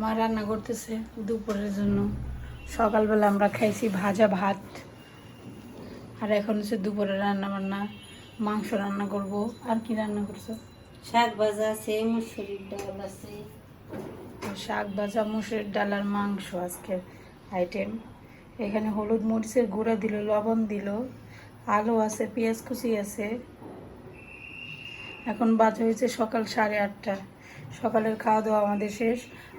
মা রান্না করতেছে দুপুরের জন্য। সকালবেলা আমরা খাইছি ভাজা ভাত। আর এখন হচ্ছে দুপুরে রান্না বান্না মাংস রান্না করব। আর কি রান্না করছ? শাক ভাজা আছে মুসুরির ডাল আছে। শাক ভাজা মুসুর ডাল আর মাংস আজকের আইটেম এখানে হলুদ মরিচের গুঁড়া দিল লবণ দিল আলু আছে পেঁয়াজ কুচি আছে। এখন বাজে হয়েছে সকাল সাড়ে আটটা। সকালের খাওয়া দাওয়া আমাদের শেষ।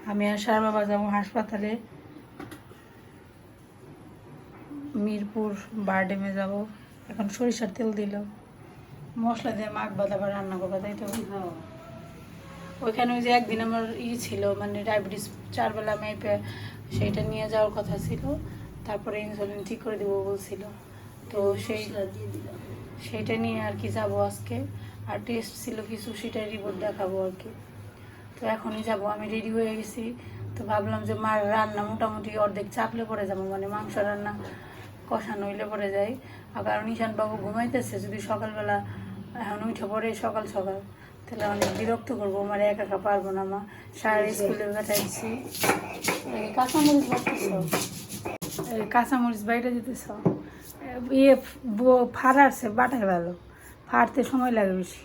আমি আর সার বাবা যাব হাসপাতালে। মিরপুর বারডেমে যাব। এখন সরিষার তেল দিল মশলা দিয়ে মাখ বাদা বা রান্না করব তাই তো। ওইখানে ওই যে একদিন আমার ই ছিল মানে ডায়াবেটিস চারবেলা মেপে সেইটা নিয়ে যাওয়ার কথা ছিল। তারপরে ইনসুলিন ঠিক করে দেবো বলছিল। তো সেই সেইটা নিয়ে আর কি যাব আজকে। আর টেস্ট ছিল কিছু সেটাই রিপোর্ট দেখাবো আর কি। তো এখনই যাব। আমি রেডি হয়ে গেছি। তো ভাবলাম যে মার রান্না মোটামুটি অর্ধেক চাপলে পড়ে যাব মানে মাংস রান্না কষানো হইলে পড়ে যায়। আর কারণ ঈশান বাবু ঘুমাইতেছে যদি সকালবেলা এখন উঠে পড়ে সকাল সকাল তাহলে অনেক বিরক্ত করব। আমার একা একা পারব না মা। সারা স্কুলে এই কাঁচামরিচ বাড়তেছ এই কাঁচামরিচ বাইরে যেতেছ ইয়ে ব- ফাড়ারছে বাটা ভালো। ফাড়তে সময় লাগে বেশি।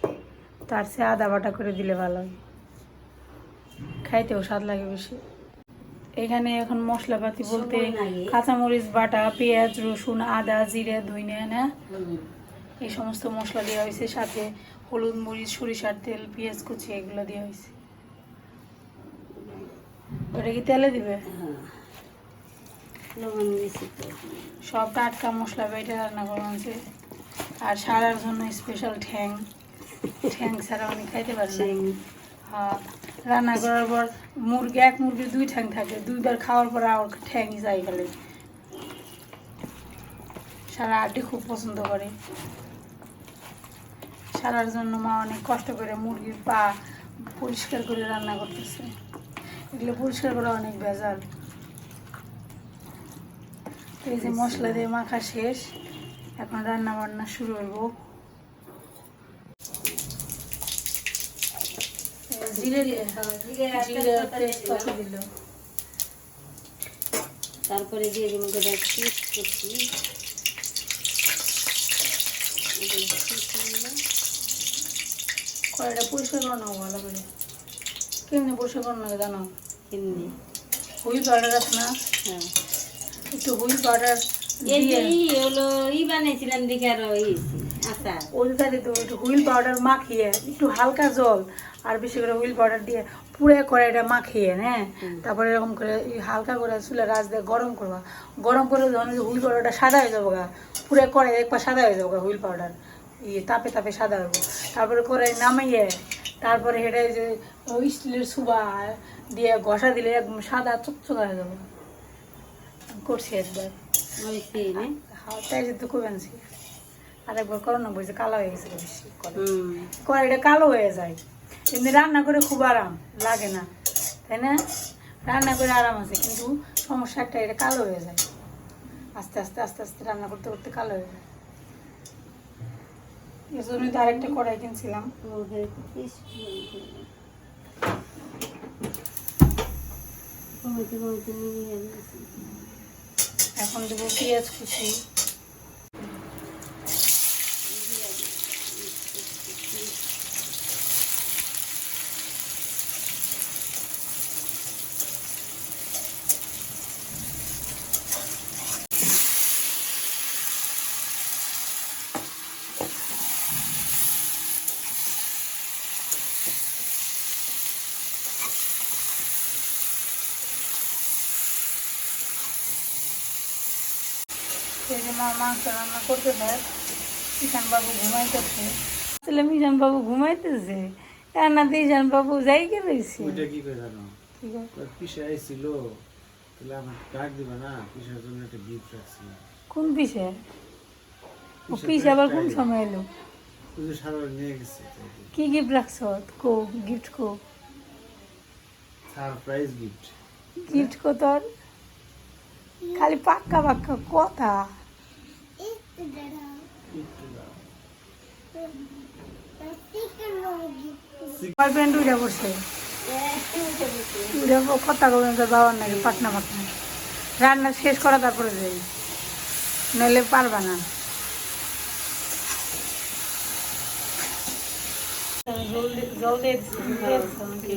তার সে আদা বাটা করে দিলে ভালো হয়। খাইতেও স্বাদ লাগে বেশি। এখানে এখন মশলাপাতি বলতে কাঁচামরিচ বাটা পেঁয়াজ রসুন আদা জিরে ধইনে না? এই সমস্ত মশলা দেওয়া হয়েছে সাথে হলুদ মরিচ সরিষার তেল পেঁয়াজ কুচি এগুলো দেওয়া হয়েছে। ওটা কি তেলে দিবে? হ্যাঁ। সব টাটকা মশলা বেটে রান্না করা হয়েছে। আর সারার জন্য স্পেশাল ঠ্যাং। ঠ্যাং ছাড়া উনি খাইতে হ্যাঁ রান্না করার পর মুরগি, এক মুরগির দুই ঠ্যাং থাকে, দুইবার খাওয়ার পর আর ঠ্যাংই চাই গেলে। সারা আড্ডি খুব পছন্দ করে। সারার জন্য মা অনেক কষ্ট করে মুরগির পা পরিষ্কার করে রান্না করতেছে। এগুলো পরিষ্কার করা অনেক ভেজাল। তো এই যে মশলা দিয়ে মাখা শেষ, এখন রান্না বান্না শুরু হইব জিরে দিল। তারপরে দিয়ে দিব গোটা করছি। কড়াইটা পরিষ্কার করে নাও ভালো করে। কেমনি পরিষ্কার করে নাও জানো? হুইল পাউডার আছে না? হ্যাঁ। একটু হুইল পাউডার এই হলো ই বানাইছিলাম দেখে আরও ই ওই তাহলে একটু হুইল পাউডার মাখিয়ে একটু হালকা জল আর বেশি করে হুইল পাউডার দিয়ে পুরো কড়াইটা মাখিয়ে হ্যাঁ? তারপরে এরকম করে হালকা করে চুলে রাজ দিয়ে গরম করবা। গরম করে যখন হুইল পাউডারটা সাদা হয়ে যাব গা পুরো কড়াই একবার সাদা হয়ে যাব গা হুইল পাউডার। ইয়ে তাপে তাপে সাদা হব। তারপরে কড়াই নামাইয়ে তারপরে এটা এই যে ওই স্টিলের সুবা দিয়ে ঘষা দিলে একদম সাদা চকচকা হয়ে যাব। করছি একবার। সেই হ্যাঁ? তাই তো খুব আনছি। আরেকবার করোনা বলছে কালো হয়ে গেছে বেশি। করে কড়াইটা কালো হয়ে যায়। এমনি রান্না করে খুব আরাম লাগে না তাই না? রান্না করে আরাম আছে কিন্তু সমস্যা একটা এটা কালো হয়ে যায়। আস্তে আস্তে আস্তে আস্তে রান্না করতে করতে কালো হয়ে যায়। এই জন্যই তো আরেকটা কড়াই কিনছিলাম। এখন দেবো পেঁয়াজ কুচি। সেই যে মাংস রান্না করতে দেয় ঈশান বাবু ঘুমাইতেছে আসলে ঈশান ঘুমাইতেছে রান্নাতে ঈশান বাবু যাই কে রয়েছে ওইটা কি করে জানো? ঠিক আছে ওই পিসে আইছিল তাহলে আমার ডাক দিবে না? পিসার জন্য একটা গিফট রাখছি কোন পিসে পিসে আবার কোন সময় এলো? কি গিফট রাখছ? কো গিফট কো সারপ্রাইজ গিফট গিফট কো তোর খালি পাক্কা পাক্কা কথা। বয়ফ্রেন্ড উঠে পড়ছে। দেখো কথা বলবেন তোর বাবার নাকি পাটনা পাটনা। রান্না শেষ করা তারপরে যাই। নইলে পারবা না। দিয়ে জল দিয়ে দিচ্ছি, দিয়ে দিচ্ছি আমাকে।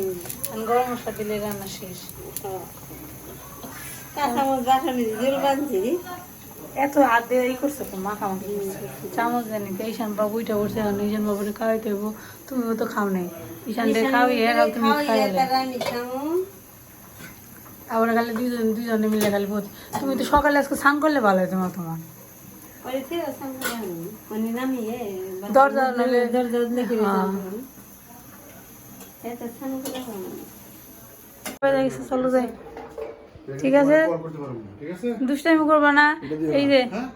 আর গরম মশলা দিলে রান্না শেষ কাঁচামচ বাসানি জোর বাঁধছি এত হাত দিয়ে ই করছ তো মাখামাখি চামচ জানি তো ঈশান বাবু উইটা বসে আর ঈশান বাবুরে খাওয়াইতে হইব তুমিও তো খাও নাই ঈশান দিয়ে খাওয়াই আর তুমি আবার দুজন দুজনে মিলে খালি বলছি তুমি তো সকালে আজকে স্নান করলে ভালো মা তোমার পরে তে সামনে নামিয়ে দরজা দরজা দেখে হ্যাঁ। এটা সামনে করে হয়ে গেছে, চলো যাই। ঠিক আছে? ঠিক আছে দুষ্টামি করবে না? এই যে হ্যাঁ?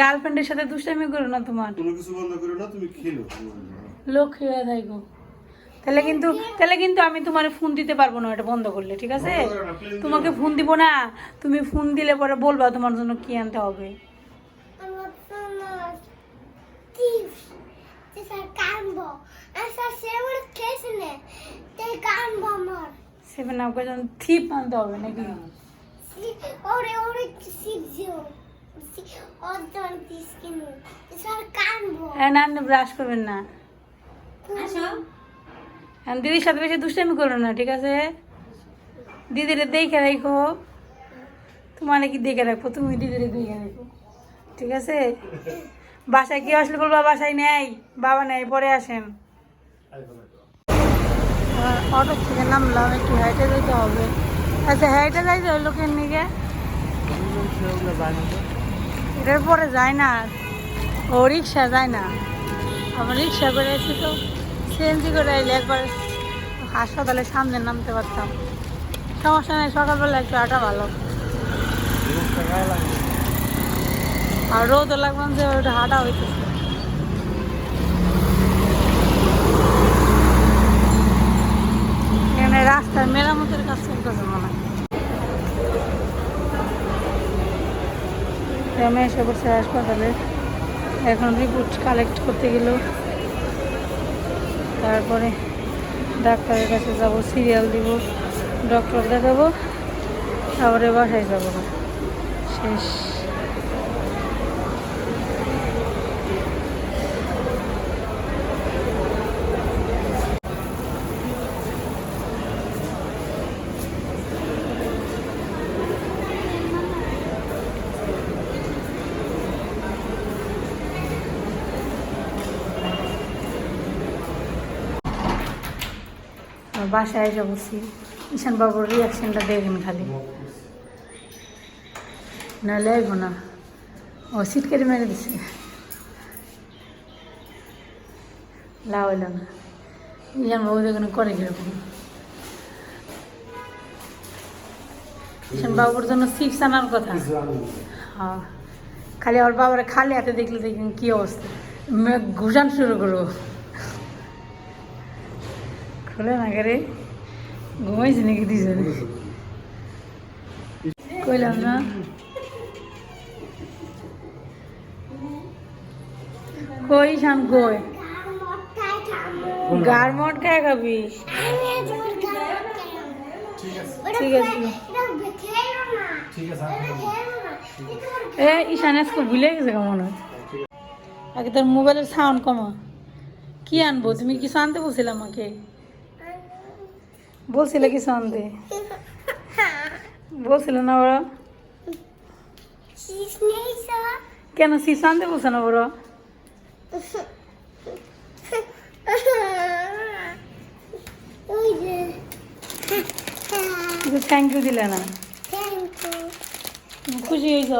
গার্লফ্রেন্ডের সাথে দুষ্টামি করো না তোমার। কোনো কিছু বন্ধ করো না তুমি খেলো। লক্ষ্মী হয়ে থাকো। তাহলে কিন্তু তাহলে কিন্তু আমি তোমার ফোন দিতে পারব না এটা বন্ধ করলে ঠিক আছে? তোমাকে ফোন দিব না। তুমি ফোন দিলে পরে বলবা তোমার জন্য কি আনতে হবে। সেভেন আপ করে থিপ আনতে হবে নাকি? disken. Det är হ্যাঁ না ব্রাশ করবেন না। আসো। আর দিদির সাথে বেশি দুষ্টামি করো না ঠিক আছে? দিদিরে দেখে রাখো। তোমার কি দেখে রাখব তুমি দিদিরে দেখে রাখো ঠিক আছে? বাসায় কি আসলে বলবা? বাসায় নেই, বাবা নেই, পরে আসেন। অটো থেকে নামলাম, একটু হাইটে যেতে হবে। আচ্ছা হাইটে যাইতে হলো কেন নিকে এটার পরে যায় না। ও রিক্সা যায় না। আমার রিক্সা করে এসে তো সিএনজি করে এলে একবার হাসপাতালের সামনে নামতে পারতাম। সমস্যা নেই, সকালবেলা একটু আটা ভালো। আর রোদও লাগলাম যে ওটা হাঁটা হইতেছে। এখানে রাস্তায় মেরামতের কাজ চলতেছে মনে আমি এসে পড়ছে হাসপাতালে এখন রিপোর্ট কালেক্ট করতে গেল। তারপরে ডাক্তারের কাছে যাব সিরিয়াল দিব ডক্টর দেখাবো, তারপরে বাসায় যাব। শেষ। বাসায় এসে বসি ঈশান বাবুর রিয়াকশনটা দেখেন খালি। নাহলে আইব না। ও সিট কেটে মেরে দিছে। লাভ হইল না। ঈশান বাবু দেখুন করে কীরকম। ঈশান বাবুর জন্য চিপস আনার কথা। হ্যাঁ। খালি আমার বাবার খালি হাতে দেখলে দেখবেন কি অবস্থা। ঘুষান শুরু করব। খুলে না করে ঘুমাইছি নাকি দুজনে কইলাম না। কই শান কই? gambo. গারমট খায় খাবি? ঠিক আছে। এ, ঈশান আজকে ভুলে গেছে কেমন আগে তোর মোবাইলের সাউন্ড কমা। কি আনব? তুমি কিছু আনতে বলছিলে আমাকে? বলছিলে কিছু আনতে বলছিল না ওরা. কেন শিশু আনতে বলছে না. কিন্তু থ্যাংক ইউ দিলে না খুশি হয়েছ